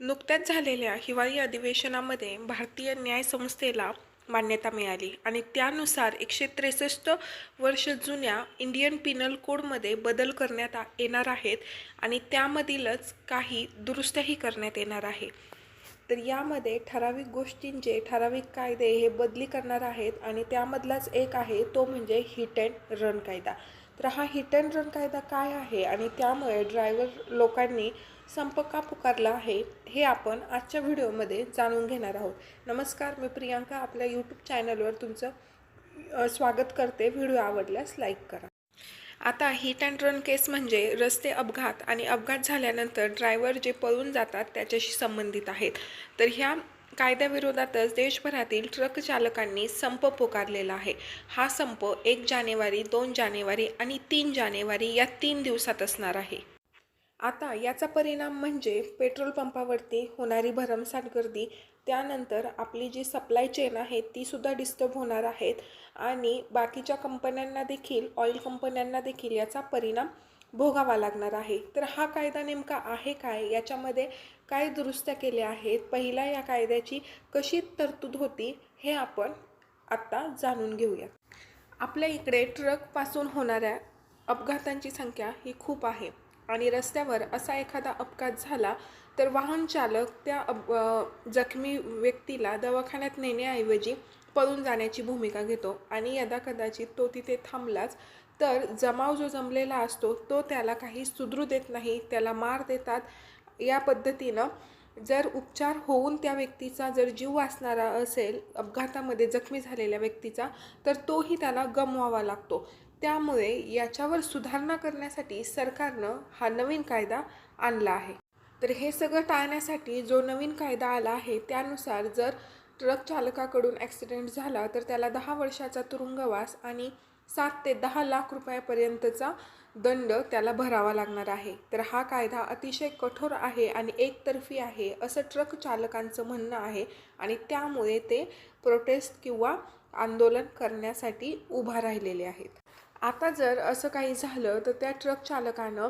नुकत्याच झालेल्या हिवाळी अधिवेशनामध्ये भारतीय न्यायसंस्थेला मान्यता मिळाली आणि त्यानुसार एकशे त्रेसष्ट वर्ष जुन्या इंडियन पिनल कोडमध्ये बदल करण्यात आ- येणार आहेत आणि त्यामधीलच काही दुरुस्त्याही करण्यात येणार आहे. तर यामध्ये ठराविक गोष्टींचे ठराविक कायदे हे बदली करणार आहेत आणि त्यामधलाच एक आहे तो म्हणजे हिट अँड रन कायदा. तर हा हिट अँड रन कायदा काय आहे आणि त्यामुळे ड्रायव्हर लोकांनी संप का पुकारला आहे हे आपण आजच्या व्हिडिओमध्ये जाणून घेणार आहोत. नमस्कार मी प्रियांका. आपल्या यूट्यूब चॅनलवर तुमचं स्वागत करते. व्हिडिओ आवडल्यास लाईक करा. आता हिट अँड रन केस म्हणजे रस्ते अपघात आणि अपघात झाल्यानंतर ड्रायव्हर जे पळून जातात त्याच्याशी संबंधित आहेत. तर ह्या कायद्याविरोधातच देशभरातील ट्रक चालकांनी संप पुकारलेला आहे. हा संप एक जानेवारी दोन जानेवारी आणि तीन जानेवारी या तीन दिवसात असणार आहे. आता याचा परिणाम म्हणजे पेट्रोल पंपावरती होणारी भरमसाठ गर्दी त्यानंतर आपली जी सप्लाय चेन आहे ती सुद्धा डिस्टर्ब होणार आहेत आणि बाकीच्या कंपन्यांना देखील ऑइल कंपन्यांना देखील याचा परिणाम भोगावा लागणार आहे. तर हा कायदा नेमका आहे काय? याच्यामध्ये काय दुरुस्त्या केल्या आहेत? पहिला या कायद्याची कशी तरतूद होती हे आपण आत्ता जाणून घेऊया आपल्या इकडे ट्रकपासून होणाऱ्या अपघातांची संख्या ही खूप आहे. आणि रस्त्यावर असा एखादा अपघात झाला तर वाहन चालक त्या अप जखमी व्यक्तीला दवाखान्यात नेण्याऐवजी पळून जाण्याची भूमिका घेतो. आणि यदा कदाचित तो तिथे थांबलाच तर जमाव जो जमलेला असतो तो त्याला काही सुधरू देत नाही त्याला मार देतात. या पद्धतीनं जर उपचार होऊन त्या व्यक्तीचा जर जीव वाचणारा असेल अपघातामध्ये जखमी झालेल्या व्यक्तीचा तर तोही त्याला गमवावा लागतो. त्यामुळे याच्यावर सुधारणा करण्यासाठी सरकारनं हा नवीन कायदा आणला आहे. तर हे सगळं टाळण्यासाठी जो नवीन कायदा आला आहे त्यानुसार जर ट्रक चालकाकडून ॲक्सिडेंट झाला तर त्याला दहा वर्षाचा तुरुंगवास आणि सात ते दहा लाख रुपयापर्यंतचा दंड त्याला भरावा लागणार आहे. तर हा कायदा अतिशय कठोर आहे आणि एकतर्फी आहे असं ट्रक चालकांचं म्हणणं आहे आणि त्यामुळे ते प्रोटेस्ट किंवा आंदोलन करण्यासाठी उभा राहिलेले आहेत. आता जर असं काही झालं तर त्या ट्रक चालकानं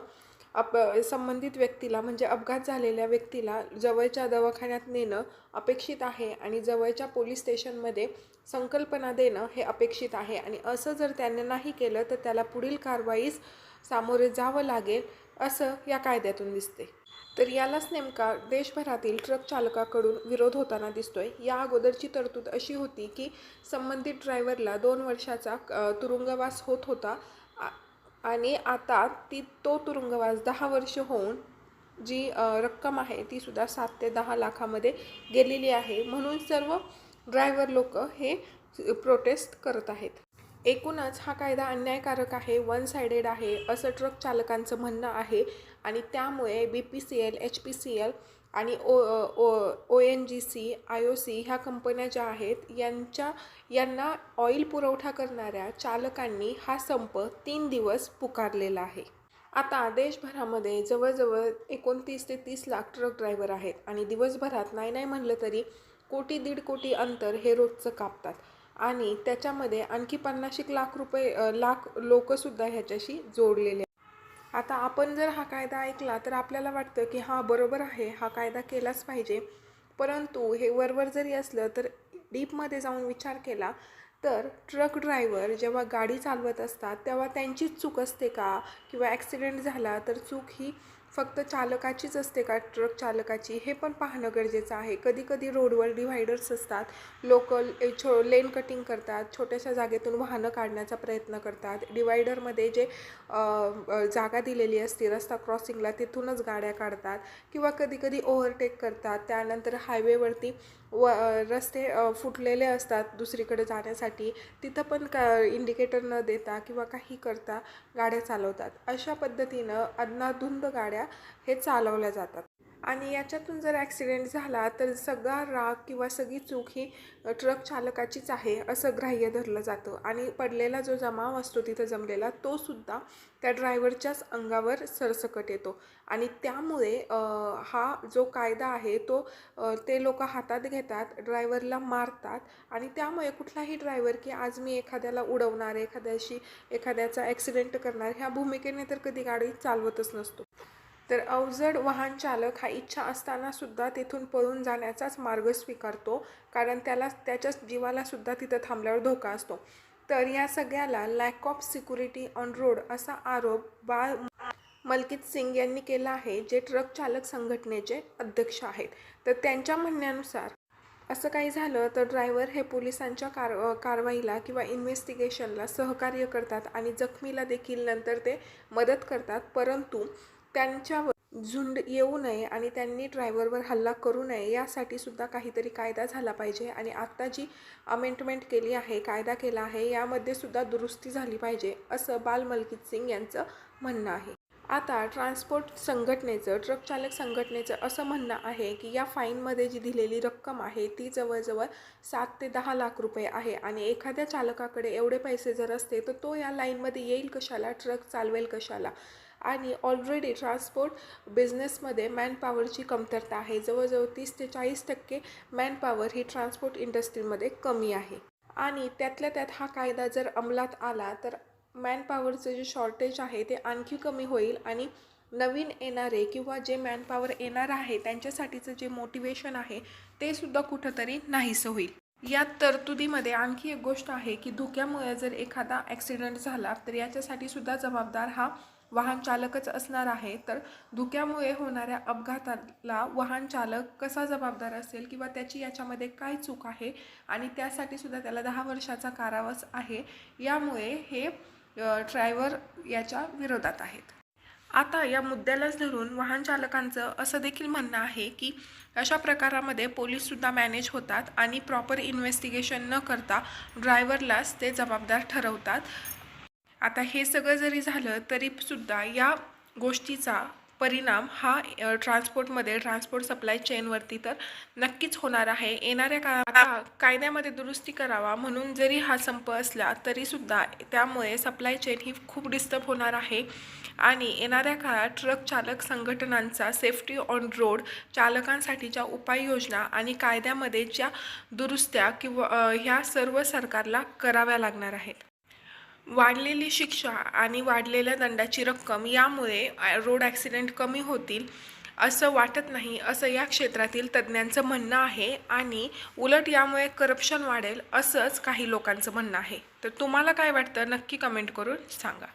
अप संबंधित व्यक्तीला म्हणजे अपघात झालेल्या व्यक्तीला जवळच्या दवाखान्यात नेणं अपेक्षित आहे आणि जवळच्या पोलीस स्टेशनमध्ये संकल्पना देणं हे अपेक्षित आहे. आणि असं जर त्याने नाही केलं तर त्याला पुढील कारवाईस सामोरे जावं लागेल असं या कायद्यातून दिसते. तर यालाच नेमका देशभरातील ट्रक चालकाकडून विरोध होताना दिसतोय. या अगोदरची तरतूद अशी होती की संबंधित ड्रायव्हरला दोन वर्षाचा तुरुंगवास होत होता. आ- आणि आता ती तो तुरुंगवास दहा वर्ष होऊन जी रक्कम आहे ती सुद्धा सात ते दहा लाखामध्ये गेलेली आहे. म्हणून सर्व ड्रायव्हर लोक हे प्रोटेस्ट करत आहेत. एकूणच हा कायदा अन्यायकारक आहे वन सायडेड आहे असं ट्रक चालकांचं म्हणणं आहे. आणि त्यामुळे B P C L H P C L आणि O O O N G C I O C ह्या कंपन्या ज्या आहेत यांच्या यांना ऑइल पुरवठा करणाऱ्या चालकांनी हा संप तीन दिवस पुकारलेला आहे आता देशभरामध्ये जवळजवळ एकोणतीस ते तीस लाख ट्रक ड्रायव्हर आहेत आणि दिवसभरात नाही नाही म्हणलं तरी कोटी दीड कोटी अंतर हे रोजचं कापतात आणि त्याच्यामध्ये आणखी पन्नाशिक लाख रुपये लाख लोकसुद्धा ह्याच्याशी जोडलेले आहेत. आता आपण जर हा कायदा ऐकला तर आपल्याला वाटतं की हां बरोबर आहे हा कायदा केलाच पाहिजे. परंतु हे वरवर जरी असलं तर डीपमध्ये जाऊन विचार केला तर ट्रक ड्रायव्हर जेव्हा गाडी चालवत असतात तेव्हा त्यांचीच चूक असते का? किंवा ॲक्सिडेंट झाला तर चूक ही फक्त चालकाचीच असते का? ट्रक चालकाची? हे पण पाहणं गरजेचं आहे. कधी कधी रोडवर डिव्हायडर्स असतात. लोकल छो लेन कटिंग करतात. छोट्याशा जागेतून वाहनं काढण्याचा प्रयत्न करतात. डिवायडरमध्ये जे जागा दिलेली असते रस्ता क्रॉसिंगला तिथूनच गाड्या काढतात किंवा कधी कधी ओव्हरटेक करतात. त्यानंतर हायवेवरती व रस्ते फुटलेले असतात दुसरीकडे जाण्यासाठी. तिथं पण का इंडिकेटर न देता किंवा काही करता गाड्या चालवतात. अशा पद्धतीनं अधनाधुंद गाड्या हे चालवल्या जातात. आणि याच्यातून जर ॲक्सिडेंट झाला तर सगळा राग किंवा सगळी चूक ही ट्रक चालकाचीच आहे असं ग्राह्य धरलं जातं. आणि पडलेला जो जमाव असतो तिथं जमलेला तोसुद्धा त्या ड्रायव्हरच्याच अंगावर सरसकट येतो. आणि त्यामुळे हा जो कायदा आहे तो ते लोक हातात घेतात ड्रायव्हरला मारतात. आणि त्यामुळे कुठलाही ड्रायव्हर की आज मी एखाद्याला उडवणार एखाद्याशी एखाद्याचा ॲक्सिडेंट करणार ह्या भूमिकेने तर कधी गाडी चालवतच नसतो. तर अवजड वाहन चालक हा इच्छा असताना सुद्धा तेथून पळून जाण्याचाच मार्ग स्वीकारतो कारण त्याला त्याच्या जीवाला सुद्धा तिथं थांबल्यावर धोका असतो. तर या सगळ्याला lack of security on road असा आरोप बाळ मलकीत सिंग यांनी केला आहे जे ट्रक चालक संघटनेचे अध्यक्ष आहेत. तर त्यांच्या म्हणण्यानुसार असं काही झालं तर ड्रायव्हर हे पोलिसांच्या कार कारवाईला किंवा इन्व्हेस्टिगेशनला सहकार्य करतात आणि जखमीला देखील नंतर ते मदत करतात परंतु त्यांच्यावर झुंड येऊ नये आणि त्यांनी ड्रायव्हरवर हल्ला करू नये यासाठी सुद्धा काहीतरी कायदा झाला पाहिजे आणि आत्ता जी अमेंडमेंट केली आहे कायदा केला आहे यामध्ये सुद्धा दुरुस्ती झाली पाहिजे असं बाल मलकीत सिंग यांचं म्हणणं आहे. आता ट्रान्सपोर्ट संघटनेचं ट्रक चालक संघटनेचं असं म्हणणं आहे की या फाईनमध्ये जी दिलेली रक्कम आहे ती जवळजवळ सात ते दहा लाख रुपये आहे आणि एखाद्या चालकाकडे एवढे पैसे जर असते तर तो या लाईनमध्ये येईल कशाला? ट्रक चालवेल कशाला? आणि ऑलरेडी ट्रान्सपोर्ट बिझनेसमध्ये मॅनपॉवरची कमतरता आहे. जवळजवळ तीस ते चाळीस टक्के मॅनपॉवर ही ट्रान्सपोर्ट इंडस्ट्रीमध्ये कमी आहे. आणि त्यातल्या त्यात हा कायदा जर अंमलात आला तर मॅनपॉवरचं जे शॉर्टेज आहे ते आणखी कमी होईल आणि नवीन येणारे किंवा जे मॅनपॉवर येणार आहे त्यांच्यासाठीचं जे मोटिवेशन आहे ते सुद्धा कुठंतरी नाहीसं होईल. या तरतुदीमध्ये आणखी एक गोष्ट आहे की धुक्यामुळे जर एखादा ॲक्सिडेंट झाला तर याच्यासाठी सुद्धा जबाबदार हा वाहन चालकच असणार आहे तर धुक्यामुळे होणाऱ्या अपघाताला वाहन चालक कसा जबाबदार असेल किंवा त्याची याच्यामध्ये काय चूक आहे आणि त्यासाठी सुद्धा त्याला दहा वर्षाचा कारावास आहे यामुळे हे ड्रायव्हर याच्या विरोधात आहेत. आता या मुद्द्यालाच धरून वाहन चालकांचं असं देखील म्हणणं आहे की अशा प्रकारामध्ये पोलीससुद्धा मॅनेज होतात आणि प्रॉपर इन्व्हेस्टिगेशन न करता ड्रायव्हरलाच ते जबाबदार ठरवतात. आता हे सगळं जरी झालं तरीसुद्धा या गोष्टीचा परिणाम हा ट्रान्सपोर्टमध्ये ट्रान्सपोर्ट सप्लाय चेनवरती तर नक्कीच होणार आहे. येणाऱ्या काळात कायद्यामध्ये दुरुस्ती करावा म्हणून जरी हा संप असला तरीसुद्धा त्यामुळे सप्लाय चेन ही खूप डिस्टर्ब होणार आहे. आणि येणाऱ्या काळात ट्रक चालक संघटनांचा सेफ्टी ऑन रोड चालकांसाठीच्या उपाययोजना आणि कायद्यामध्ये ज्या दुरुस्त्या किंवा ह्या सर्व सरकारला कराव्या लागणार आहेत. वाढलेली शिक्षा आणि वाढलेल्या दंडाची रक्कम यामुळे रोड ॲक्सिडेंट कमी होतील असं वाटत नाही असं या क्षेत्रातील तज्ज्ञांचं म्हणणं आहे आणि उलट यामुळे करप्शन वाढेल असंच काही लोकांचं म्हणणं आहे. तर तुम्हाला काय वाटतं? नक्की कमेंट करून सांगा.